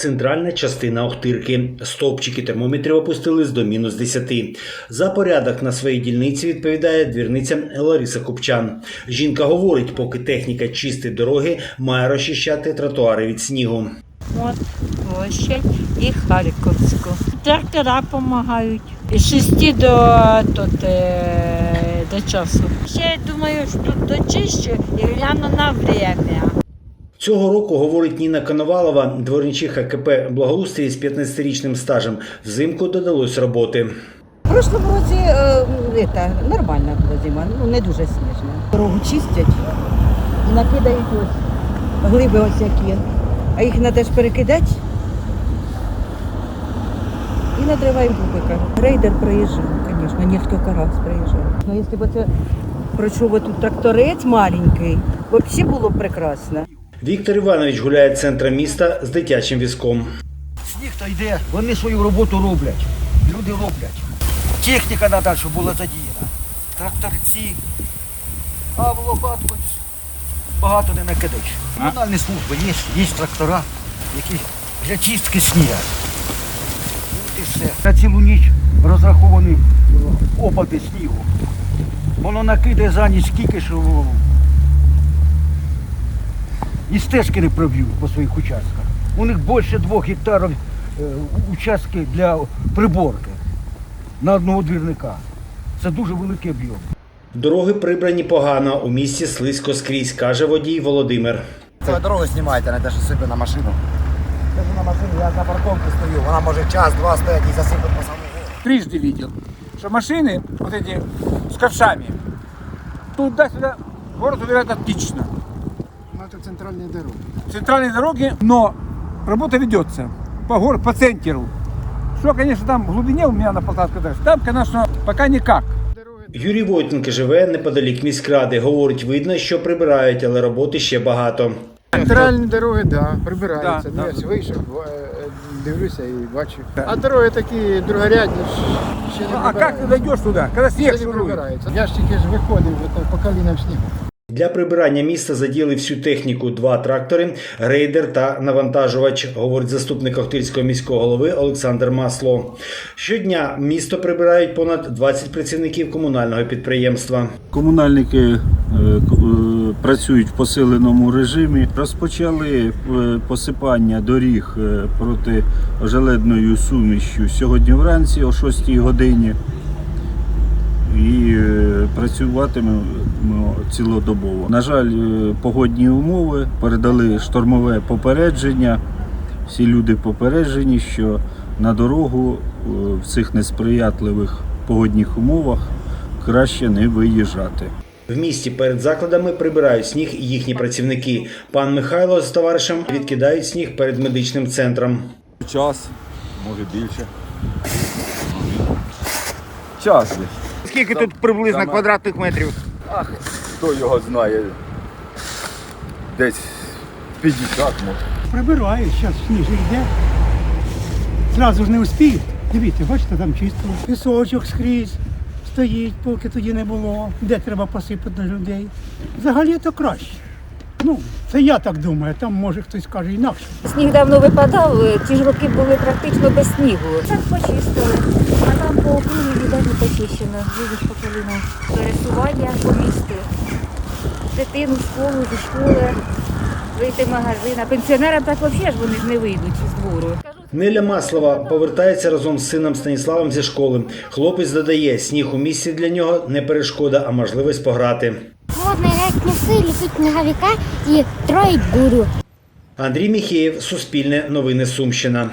центральна частина Охтирки. Стовпчики термометрів опустились до мінус 10. За порядок на своїй дільниці відповідає двірниця Лариса Купчан. Жінка говорить, поки техніка чистить дороги, має розчищати тротуари від снігу. От площадь і Харківську. Трактора допомагають. З 6 до, тут, до часу. Ще я думаю, що тут дочищу і гляну на время. Цього року, говорить Ніна Коновалова, дворничиха КП «Благоустрій» з 15-річним стажем, взимку додалось роботи. В прошлому році е, это, нормальна була зима, ну не дуже сніжна. Дорогу чистять і накидають ось глиби ось які. А їх треба ж перекидати. І надриваємо бубика. Рейдер проїжджав, звісно, кілька разів приїжджав. Ну, якщо б це пройшов тут тракторець маленький, взагалі було б прекрасно. Віктор Іванович гуляє центром міста з дитячим візком. Сніг то йде, вони свою роботу роблять. Люди роблять. Техніка щоб була задіяна. Тракторці. А в лопатку багато не накидаєш. Комунальні служби є, є трактора, які для чистки снігу. От і все. На цілу ніч розраховані опади снігу. Воно накидає за ніч скільки, що і стежки не проб'ють по своїх участках. У них більше двох гектарів е, участки для приборки на одного двірника. Це дуже великий об'єм. Дороги прибрані погано, у місті слизько скрізь, каже водій Володимир. Це дорогу знімайте, не те, що сипе на машину. Кажу на машину, я на парковці стою, вона може час-два стоять і засипати по самому. трижды видел, что машины вот эти с ковшами туда-сюда город убирают отлично. Ну, это центральные дороги. Центральные дороги, но работа ведется по городу, по центру. Что, конечно, там в глубине у меня на Полтавской дороге, там, конечно, пока никак. Юрій Войтенко живе неподалік міськради. Говорить, видно, що прибирають, але роботи ще багато. Центральні дороги, да, прибираються. Да, ну, да. я ж вийшов, е, е, дивлюся і бачу. Да. А дороги такі другорядні, ж ще не Ну, а как ты прибираються. дойдешь туда, когда снег Ще не шурует? прибираються. Я ж тільки ж виходив ото по колінам снігу. Для прибирання міста задіяли всю техніку два трактори, рейдер та навантажувач, говорить заступник Охтирського міського голови Олександр Масло. Щодня місто прибирають понад 20 працівників комунального підприємства. Комунальники е, е, працюють в посиленому режимі. Розпочали е, посипання доріг проти желедною сумішю сьогодні вранці о 6 годині. І е, працюватимемо цілодобово. На жаль, е, погодні умови передали штормове попередження. Всі люди попереджені, що на дорогу е, в цих несприятливих погодних умовах краще не виїжджати. В місті перед закладами прибирають сніг і їхні працівники. Пан Михайло з товаришем відкидають сніг перед медичним центром. Час, може більше. Час десь. Скільки тут приблизно квадратних метрів? Ах, хто його знає. Десь 50 може. Прибирають, зараз сніж йде. Зразу ж не успію. Дивіться, бачите, там чисто. Пісочок скрізь стоїть, поки тоді не було. Де треба посипати на людей. Взагалі то краще. Ну, це я так думаю, там може хтось каже інакше. Сніг давно випадав, е, ті ж роки були практично без снігу. Так почистили, а там по округі ніде не почищено. Їдеш по коліна. Пересування по місту. Дитину в школу, зі школи, вийти в магазин. А пенсіонерам так взагалі ж вони ж не вийдуть з двору. Неля Маслова повертається разом з сином Станіславом зі школи. Хлопець додає, сніг у місті для нього не перешкода, а можливість пограти. Холодно играть носы, літуть снеговика і троїть бурю. Андрій Міхеєв, Суспільне, Новини Сумщина.